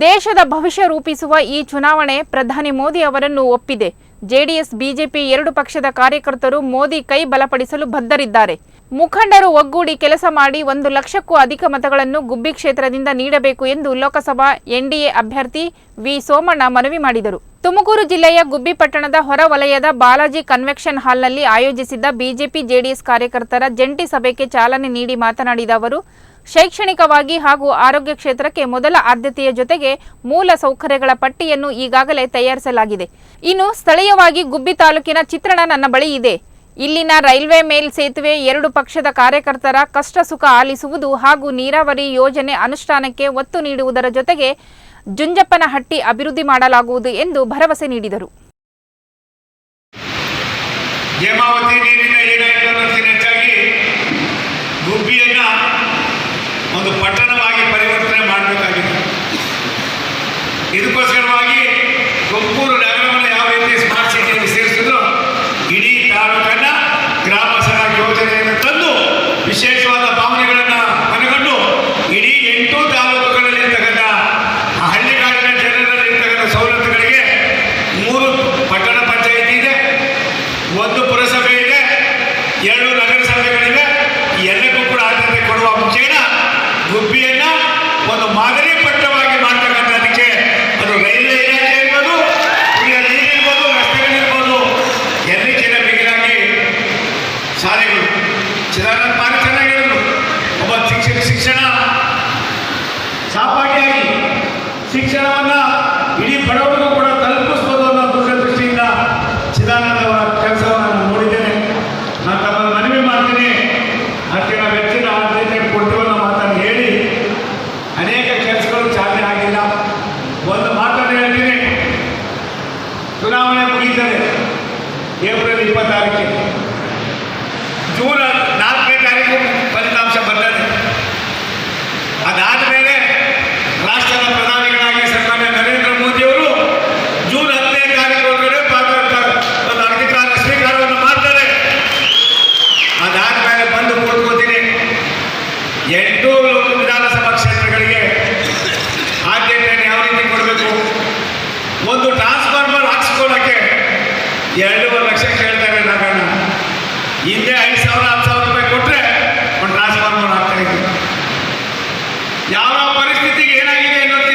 ದೇಶದ ಭವಿಷ್ಯ ರೂಪಿಸುವ ಈ ಚುನಾವಣೆ ಪ್ರಧಾನಿ ಮೋದಿ ಅವರನ್ನು ಒಪ್ಪಿದೆ. ಜೆಡಿಎಸ್, ಬಿಜೆಪಿ ಎರಡು ಪಕ್ಷದ ಕಾರ್ಯಕರ್ತರು ಮೋದಿ ಕೈ ಬಲಪಡಿಸಲು ಬದ್ಧರಿದ್ದಾರೆ. ಮುಖಂಡರು ಒಗ್ಗೂಡಿ ಕೆಲಸ ಮಾಡಿ ಒಂದು ಲಕ್ಷಕ್ಕೂ ಅಧಿಕ ಮತಗಳನ್ನು ಗುಬ್ಬಿ ಕ್ಷೇತ್ರದಿಂದ ನೀಡಬೇಕು ಎಂದು ಲೋಕಸಭಾ ಎನ್ಡಿಎ ಅಭ್ಯರ್ಥಿ ವಿ ಸೋಮಣ್ಣ ಮನವಿ ಮಾಡಿದರು. ತುಮಕೂರು ಜಿಲ್ಲೆಯ ಗುಬ್ಬಿ ಪಟ್ಟಣದ ಹೊರವಲಯದ ಬಾಲಾಜಿ ಕನ್ವೆಕ್ಷನ್ ಹಾಲ್ನಲ್ಲಿ ಆಯೋಜಿಸಿದ್ದ ಬಿಜೆಪಿ ಜೆಡಿಎಸ್ ಕಾರ್ಯಕರ್ತರ ಜಂಟಿ ಸಭೆಗೆ ಚಾಲನೆ ನೀಡಿ ಮಾತನಾಡಿದ ಅವರು, ಶೈಕ್ಷಣಿಕವಾಗಿ ಹಾಗೂ ಆರೋಗ್ಯ ಕ್ಷೇತ್ರಕ್ಕೆ ಮೊದಲ ಆದ್ಯತೆಯ ಜೊತೆಗೆ ಮೂಲ ಸೌಕರ್ಯಗಳ ಪಟ್ಟಿಯನ್ನು ಈಗಾಗಲೇ ತಯಾರಿಸಲಾಗಿದೆ. ಇನ್ನು ಸ್ಥಳೀಯವಾಗಿ ಗುಬ್ಬಿ ತಾಲೂಕಿನ ಚಿತ್ರಣ ನನ್ನ ಬಳಿ ಇದೆ. ಇಲ್ಲಿನ ರೈಲ್ವೆ ಮೇಲ್ ಸೇತುವೆ ಎರಡು ಪಕ್ಷದ ಕಾರ್ಯಕರ್ತರ ಕಷ್ಟ ಸುಖ ಆಲಿಸುವುದು ಹಾಗೂ ನೀರಾವರಿ ಯೋಜನೆ ಅನುಷ್ಠಾನಕ್ಕೆ ಒತ್ತು ನೀಡುವುದರ ಜೊತೆಗೆ ಜುಂಜಪ್ಪನಹಟ್ಟಿ ಅಭಿವೃದ್ಧಿ ಮಾಡಲಾಗುವುದು ಎಂದು ಭರವಸೆ ನೀಡಿದರು. ಪರಿವರ್ತನೆ ಮಾಡಬೇಕಾಗಿದೆ. ಇದಕ್ಕೋಸ್ಕರವಾಗಿ ತುಮಕೂರು ವಿಶೇಷವಾದ ಭಾವನೆಗಳನ್ನು ಮನಗಂಡು ಇಡೀ ಎಂಟು ತಾಲೂಕುಗಳಲ್ಲಿರ್ತಕ್ಕಂಥ ಆ ಹಳ್ಳಿಗಾಡಿನ ಜನರಲ್ಲಿರ್ತಕ್ಕಂಥ ಸವಲತ್ತುಗಳಿಗೆ ಮೂರು ಪಟ್ಟಣ ಪಂಚಾಯಿತಿ ಇದೆ, ಒಂದು ಪುರಸಭೆ ಇದೆ, ಎರಡು ನಗರಸಭೆಗಳಿವೆ. ಎಲ್ಲಕ್ಕೂ ಕೂಡ ಆದ್ಯತೆ ಕೊಡುವ ಮುಂಚೆನ ಗುಬ್ಬಿಯನ್ನು ಒಂದು ಮಾದರಿ ಪಟ್ಟಣವಾಗಿ ಮಾಡ್ತಕ್ಕಂಥದಕ್ಕೆ ಅದು ರೈಲ್ವೆ ಇಲಾಖೆ ಇರ್ಬೋದು, ಕುಡಿಯ ನೀರಿರ್ಬೋದು, ರಸ್ತೆಗಳಿರ್ಬೋದು ಎಲ್ಲಕ್ಕಿಂತ ಮಿಗಿಲಾಗಿ ಶಾಲೆಗಳು ಚಿದಾನಂದ ಭಾರಿ ಹೇಳಿದ್ರು ಒಬ್ಬ ಶಿಕ್ಷಕ ಶಿಕ್ಷಣ ಸಾಪಾಟಿಯಾಗಿ ಶಿಕ್ಷಣವನ್ನು ಇಡೀ ಬಡವರಿಗೂ ಕೂಡ ತಲುಪಿಸ್ಬೋದು ಅನ್ನೋ ದೂರದೃಷ್ಟಿಯಿಂದ ಚಿದಾನಂದ ಅವರ ಕೆಲಸವನ್ನು ನಾನು ನೋಡಿದ್ದೇನೆ. ನಾನು ತಮ್ಮನ್ನು ಮನವಿ ಮಾಡ್ತೀನಿ. ಅದಕ್ಕೆ ನಾವು ಹೆಚ್ಚಿನ ಆದ್ಯತೆ ಕೊಡ್ತೀವಿ ಅನ್ನೋ ಮಾತನ್ನು ಹೇಳಿ ಅನೇಕ ಕೆಲಸಗಳು ಚಾಲನೆ ಆಗಿಲ್ಲ. ಒಂದು ಮಾತನ್ನು ಹೇಳ್ತೀನಿ. ಚುನಾವಣೆ ಮುಗೀತದೆ. ಏಪ್ರಿಲ್ ಇಪ್ಪತ್ತಾರಕ್ಕೆ. ಜೂನ್ ಎರಡೂವರೆ ಲಕ್ಷ ಕೇಳ್ತಾರೆ ನಗಣ ಹಿಂದೆ ಐದು ಸಾವಿರ, ಹತ್ತು ಸಾವಿರ ರೂಪಾಯಿ ಕೊಟ್ಟರೆ ಒಂದು ಟ್ರಾನ್ಸ್ಫಾರ್ಮರ್ ಆಗ್ತಾ ಇದ್ದೀವಿ ಯಾವ ಪರಿಸ್ಥಿತಿಗೆ ಏನಾಗಿದೆ ಅನ್ನೋದು